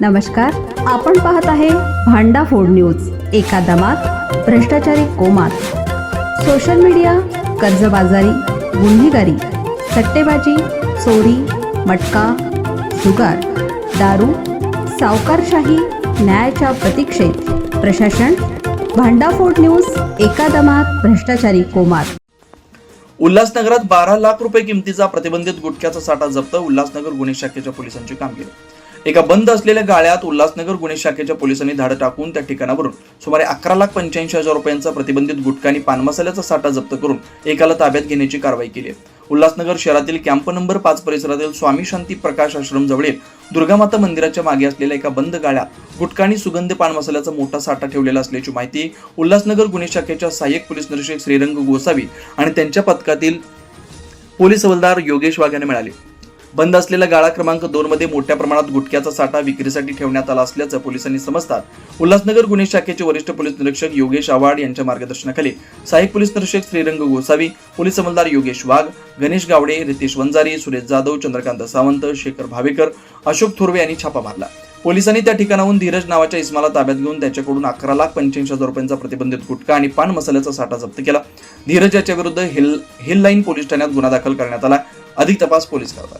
नमस्कार आपण पाहत आहे भांडा फोड न्यूज एका दमात भ्रष्टाचारी कोमात. सोशल मीडिया कर्जबाजारी गुन्हेगारी सट्टेबाजी चोरी मटका जुगार दारू सावकारशाही न्यायाच्या प्रतीक्षेत. प्रशासन भांडाफोड न्यूज एका दमात भ्रष्टाचारी कोमात. उल्हासनगरात बारा लाख रुपये किमतीचा प्रतिबंधित गुटख्याचा साठा जप्त उल्हासनगर गुन्हे शाखेच्या पोलिसांची कामगिरी. एका बंद असलेल्या गाळ्यात उल्हासनगर गुन्हे शाखेच्या पोलिसांनी धाड टाकून त्या ठिकाणावरून सुमारे अकरा लाख पंच्याऐंशी हजार रुपयांचा प्रतिबंधित गुटखा आणि पानमसाल्याचा साठा जप्त करून एकाला ताब्यात घेण्याची कारवाई केली आहे. उल्हासनगर शहरातील कॅम्प नंबर पाच परिसरातील स्वामी शांती प्रकाश आश्रम जवळील दुर्गामाता मंदिराच्या मागे असलेल्या एका बंद गाळ्यात गुटखा आणि सुगंध पान मसाल्याचा मोठा साठा ठेवलेला असल्याची माहिती उल्हासनगर गुन्हे शाखेच्या सहाय्यक पोलीस निरीक्षक श्रीरंग गोसावी आणि त्यांच्या पथकातील पोलीस हवालदार योगेश वाघ यांना मिळाले. बंद असलेला गाळा क्रमांक दोन मध्ये मोठ्या प्रमाणात गुटख्याचा साठा विक्रीसाठी ठेवण्यात आला असल्याचं पोलिसांनी समजतात उल्हासनगर गुन्हे शाखेचे वरिष्ठ पोलीस निरीक्षक योगेश आव्हाड यांच्या मार्गदर्शनाखाली सहाय्यक पोलीस निरीक्षक श्रीरंग गोसावी पोलीस हवालदार योगेश वाघ गणेश गावडे रितेश वंजारी सुरेश जाधव चंद्रकांत सावंत शेखर भावेकर अशोक थोरवे यांनी छापा मारला. पोलिसांनी त्या ठिकाणाहून धीरज नावाच्या इस्माला ताब्यात घेऊन त्याच्याकडून अकरा लाख पंच्याऐंशी हजार रुपयांचा प्रतिबंधित गुटखा आणि पान मसाल्याचा साठा जप्त केला. धीरज याच्याविरुद्ध हिल हिल लाईन पोलीस ठाण्यात गुन्हा दाखल करण्यात आला. अधिक तपास पोलीस करतात.